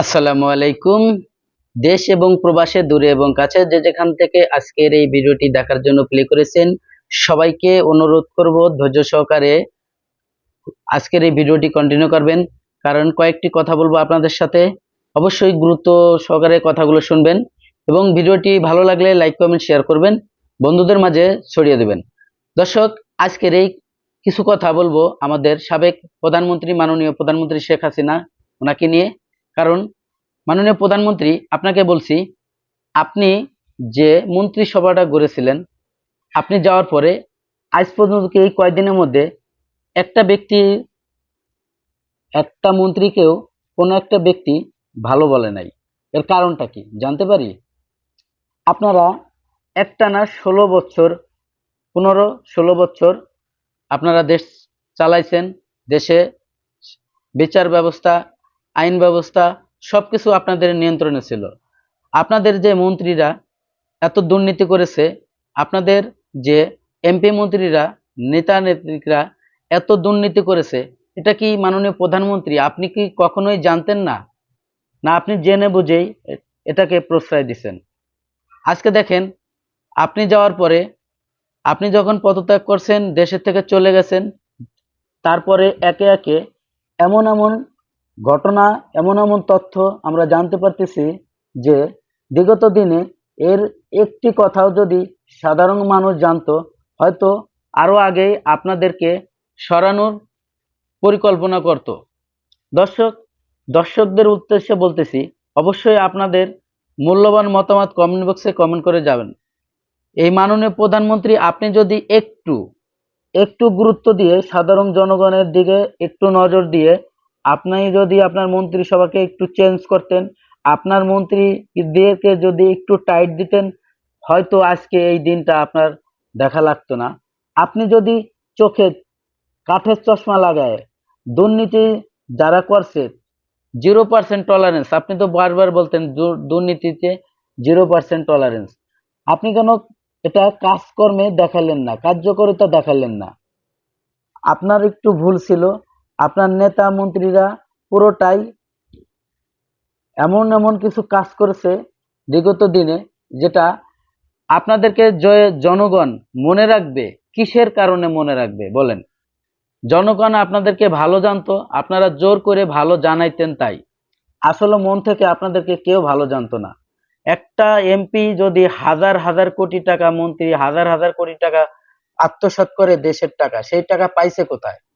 আসসালামু আলাইকুম। দেশ এবং প্রবাসে, দূরে এবং কাছে যে যেখান থেকে আজকের এই ভিডিওটি দেখার জন্য প্লে করেছেন, সবাইকে অনুরোধ করব ধৈর্য সহকারে আজকের এই ভিডিওটি কন্টিনিউ করবেন। কারণ কয়েকটি কথা বলব আপনাদের সাথে। অবশ্যই গুরুত্ব সহকারে কথাগুলো শুনবেন এবং ভিডিওটি ভালো লাগলে লাইক, কমেন্ট শেয়ার করবেন। বন্ধুদের মাঝে ছড়িয়ে দেবেন। দর্শক, আজকের এই কিছু কথা বলব আমাদের সাবেক প্রধানমন্ত্রী, মাননীয় প্রধানমন্ত্রী শেখ হাসিনা, ওনাকে নিয়ে। কারণ মাননীয় প্রধানমন্ত্রী, আপনাকে বলছি, আপনি যে মন্ত্রিসভাটা গড়েছিলেন, আপনি যাওয়ার পরে আজ পর্যন্ত এই কয়েকদিনের মধ্যে একটা ব্যক্তি, একটা মন্ত্রীকেও কোনো একটা ব্যক্তি ভালো বলে নাই? এর কারণটা কি? জানতে পারি? আপনারা একটানা ষোলো বছর, পনেরো, ষোলো বছর আপনারা দেশ চালাইছেন, দেশে বিচার ব্যবস্থা আইন ব্যবস্থা সবকিছু আপনাদের নিয়ন্ত্রণে ছিল। আপনাদের যে মন্ত্রীরা এত দুর্নীতি করেছে, আপনাদের যে এমপি মন্ত্রীরা, নেতা নেত্রীরা এত দুর্নীতি করেছে, এটা কি মাননীয় প্রধানমন্ত্রী আপনি কি কখনোই জানতেন না? না, আপনি জেনে বুঝেই এটাকে প্রশ্রয় দিচ্ছেন। আজকে দেখেন, আপনি যাওয়ার পরে, আপনি যখন পদত্যাগ করছেন, দেশের থেকে চলে গেছেন, তারপরে একে একে এমন এমন ঘটনা এমন এমন তথ্য আমরা জানতে পারতেছি যে বিগত দিনে এর একটি কথাও যদি সাধারণ মানুষ জানতো, হয়তো আরও আগে আপনাদেরকে সরানোর পরিকল্পনা করত। দর্শক, দর্শকদের উদ্দেশ্যে বলতেছি, অবশ্যই আপনাদের মূল্যবান মতামত কমেন্ট বক্সে কমেন্ট করে যাবেন। এই মাননীয় প্রধানমন্ত্রী, আপনি যদি একটু একটু গুরুত্ব দিয়ে সাধারণ জনগণের দিকে একটু নজর দিয়ে আপনি যদি আপনার মন্ত্রিসভাকে একটু চেঞ্জ করতেন, আপনার মন্ত্রীদেরকে যদি একটু টাইট দিতেন, হয়তো আজকে এই দিনটা আপনার দেখা লাগতো না। আপনি যদি চোখে কাঠের চশমা লাগায়, দুর্নীতি যারা করছে জিরো পার্সেন্ট টলারেন্স আপনি তো বারবার বলতেন দুর্নীতিতে জিরো পার্সেন্ট টলারেন্স আপনি কেন এটা কাজকর্মে দেখালেন না, কার্যকরিতা দেখালেন না? আপনার একটু ভুল ছিল আপনার নেতা মন্ত্রীরা পুরোটাই এমন এমন কিছু কাজ করেছে বিগত দিনে যেটা আপনাদেরকে জয়- জনগণ মনে রাখবে, কিসের কারণে মনে রাখবে বলেন? জনগণ আপনাদেরকে ভালো জানতো, আপনারা জোর করে ভালো জানাইতেন তাই। আসলে মন থেকে আপনাদেরকে কেউ ভালো জানতো না। একটা এমপি যদি হাজার হাজার কোটি টাকা, মন্ত্রী হাজার হাজার কোটি টাকা আত্মসাৎ করে দেশের টাকা, সেই টাকা পাইছে কোথায়?